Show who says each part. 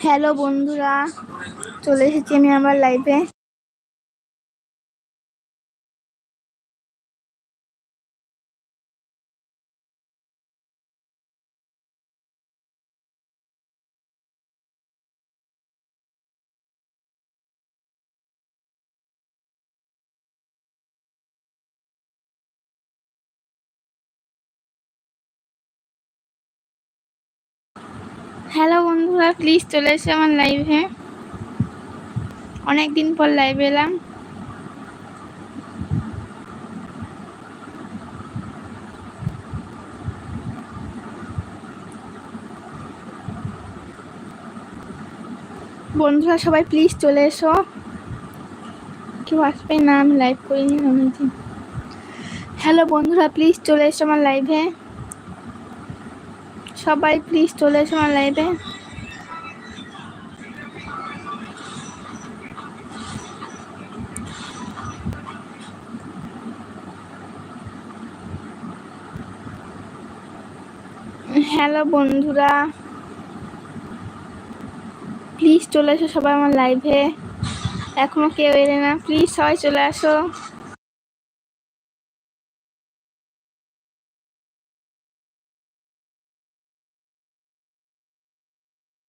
Speaker 1: Hello বন্ধুরা চলে এসেছি আমি আমার লাইভে হ্যালো বন্ধুরা প্লিজ চলে এসে আমার লাইভে অনেক দিন পর লাইভে এলাম। বন্ধুরা, সবাই প্লিজ চলে এসো। কেউ আসবে না, আমি লাইভ করিনি অনেকদিন হ্যালো বন্ধুরা প্লিজ চলে এসো আমার লাইভে সবাই প্লিজ চলে এসো আমার লাইভে হ্যালো বন্ধুরা। প্লিজ চলে এসো সবাই আমার লাইভে এখনও কেউ এলে না। প্লিজ সবাই চলে আসো।